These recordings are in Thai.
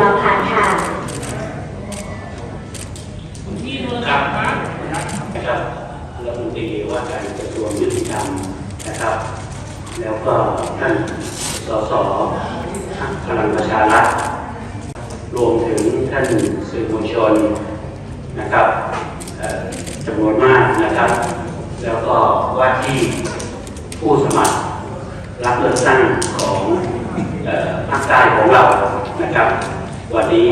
ราผ่าน์ค่ะครับครับรัฐมนตรีว่าการกระทรวงยุติธรรมนะครับ แล้วก็ท่านสสพลังประชารัฐรวมถึงท่านสื่อมวลชนนะครับจำนวนมากนะครับ แล้วก็ว่าที่ผู้สมัครรับเลือกตั้งของภาคใต้ของเรานะครับ วันนี้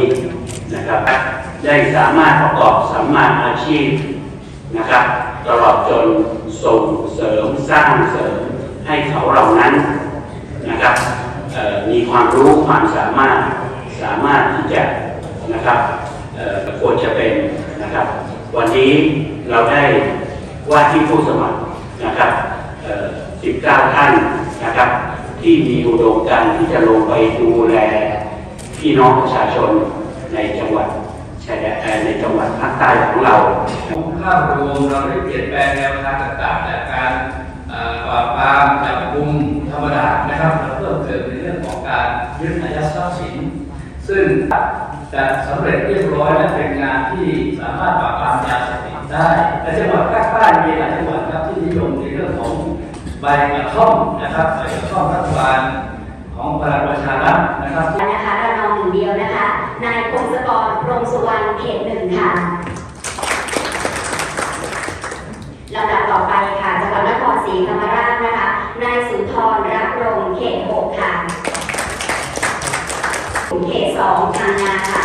นะครับได้สามารถประกอบสัมมาอาชีพนะครับ ตลอดจนส่งเสริมสร้างเสริมให้เขาเหล่านั้นนะครับมีความรู้ความสามารถสามารถที่จะนะครับควรจะเป็นนะครับ วันนี้เราได้ว่าที่ผู้สมัครนะครับ19 ท่านนะครับ ที่มีอุดมการณ์ที่จะลงไปดูแล พี่น้องประชาชนในจังหวัดชายแดนในจังหวัดภาคใต้ของเราภาพรวมเราได้เปลี่ยนแปลงแนวทางต่างๆจากการปราบปรามจับกุมธรรมดานะครับเราเพิ่มเติมในเรื่องของการยึดอายัดทรัพย์สิน ซึ่งจะสำเร็จเรียบร้อยและเป็นงานที่สามารถปราบปรามยาเสพติดได้ แต่จังหวัดภาคใต้มีหลายจังหวัดครับที่นิยมในเรื่องของใบกระท่อมนะครับใบกระท่อมรัฐบาล ของพลังประชารัฐนะครับนะคะระนองหนึ่งเดียวนะคะนายพงศกรพรมสุวรรณเขตหนึ่งค่ะลำดับต่อไปค่ะจังหวัดนครศรีธรรมราชนะคะนายสุนทรรักรงเขตหกค่ะเขตสองพังงาค่ะ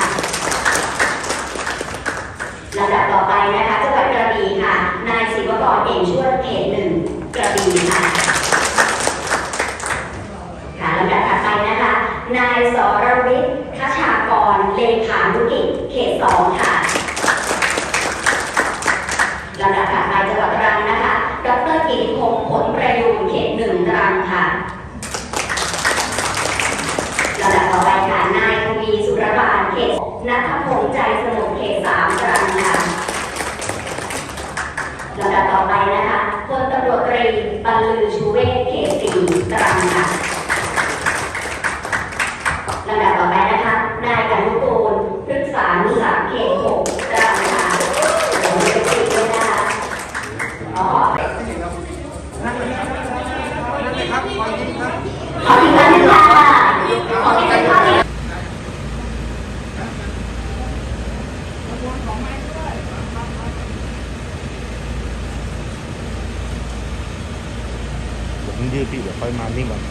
ลำดับต่อไปนะคะจังหวัดกระบี่ค่ะ นายศิวกรเอ่งช่วยเขตหนึ่งกระบี่ค่ะลำดับถัดไปนะคะ นาย สรวิทย์คชากร เลขานุกิจ เขตสองค่ะลำดับถัดไปจังหวัดตรังนะคะ ดรกิติพงศ์ผลประยูนเขตหนึ่งตรังค่ะลำดับต่อไปค่ะ นายทวีสุรบาลเขตนัทพงษ์ใจสมุทรเขตสามตรังค่ะลำดับต่อไปนะคะพลตำรวจตรีบรรลือชูเวศเขตสี่ตรังค่ะ ลำดับต่อไปนะคะ นายอนุกูลพฤกษานุสาเขตหกตรังค่ะโอ้โหเป็นสิบเลยนะคะอ๋อขออีกครั้งหนึงค่ะขออีกครั้งหนึง เดี๋ยว ผมยืดพี่เดี๋ยวค่อยมานี่ก่อน